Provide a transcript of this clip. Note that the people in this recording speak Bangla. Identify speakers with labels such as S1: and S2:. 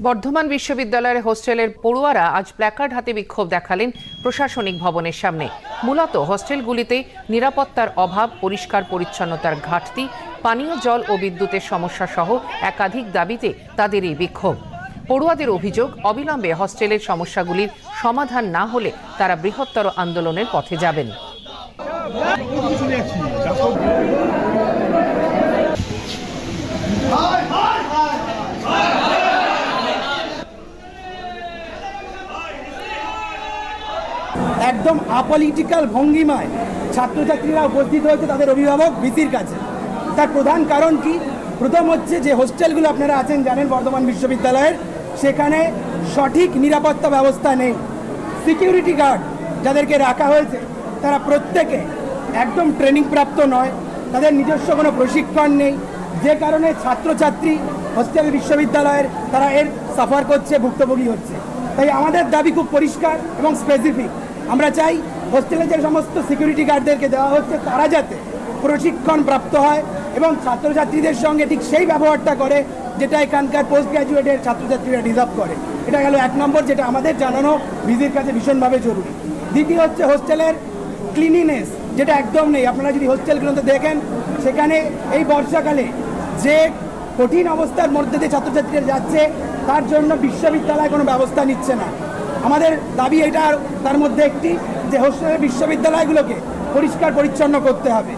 S1: বর্ধমান বিশ্ববিদ্যালয়ের হোস্টেলের পড়ুয়ারা আজ প্ল্যাকার্ড হাতে বিক্ষোভ দেখালেন প্রশাসনিক ভবনের সামনে। মূলত হোস্টেলগুলিতে নিরাপত্তার অভাব, পরিষ্কার পরিচ্ছন্নতার ঘাটতি, পানীয় জল ও বিদ্যুতের সমস্যা সহ একাধিক দাবিতে তাদের এই বিক্ষোভ। পড়ুয়াদের অভিযোগ, অবিলম্বে হোস্টেলের সমস্যাগুলির সমাধান না হলে তারা বৃহত্তর আন্দোলনের পথে যাবেন।
S2: একদম আপলিটিক্যাল ভঙ্গিমায় ছাত্রছাত্রীরা উপস্থিত হয়েছে তাদের অভিভাবক ভিসির কাছে। তার প্রধান কারণ কি? প্রথম হচ্ছে যে হোস্টেলগুলো আপনারা আছেন, জানেন বর্ধমান বিশ্ববিদ্যালয়ের, সেখানে সঠিক নিরাপত্তা ব্যবস্থা নেই। সিকিউরিটি গার্ড যাদেরকে রাখা হয়েছে, তারা প্রত্যেকে একদম ট্রেনিং প্রাপ্ত নয়। তাদের নিজস্ব কোনো প্রশিক্ষণ নেই। যে কারণে ছাত্রছাত্রী হোস্টেল বিশ্ববিদ্যালয়ের, তারা এর সাফার করছে, ভুক্তভোগী হচ্ছে। তাই আমাদের দাবি খুব পরিষ্কার এবং স্পেসিফিক আমরা চাই হোস্টেলে যে সমস্ত সিকিউরিটি গার্ডদেরকে দেওয়া হচ্ছে, তারা যাতে প্রশিক্ষণ প্রাপ্ত হয় এবং ছাত্রছাত্রীদের সঙ্গে ঠিক সেই ব্যবহারটা করে যেটা এখানকার পোস্ট গ্র্যাজুয়েটের ছাত্রছাত্রীরা ডিজার্ভ করে। এটা গেল এক নম্বর, যেটা আমাদের জানানো ভিজির কাছে ভীষণভাবে জরুরি। দ্বিতীয় হচ্ছে হোস্টেলের ক্লিনিনেস যেটা একদম নেই। আপনারা যদি হোস্টেলগুলোতে দেখেন, সেখানে এই বর্ষাকালে যে কঠিন অবস্থার মধ্যে দিয়ে ছাত্রছাত্রীরা যাচ্ছে, তার জন্য বিশ্ববিদ্যালয় কোনো ব্যবস্থা নিচ্ছে না। আমাদের দাবি এটা তার মধ্যে একটি যে হোস্টেলের বিশ্ববিদ্যালয়গুলোকে পরিষ্কার পরিচ্ছন্ন করতে হবে।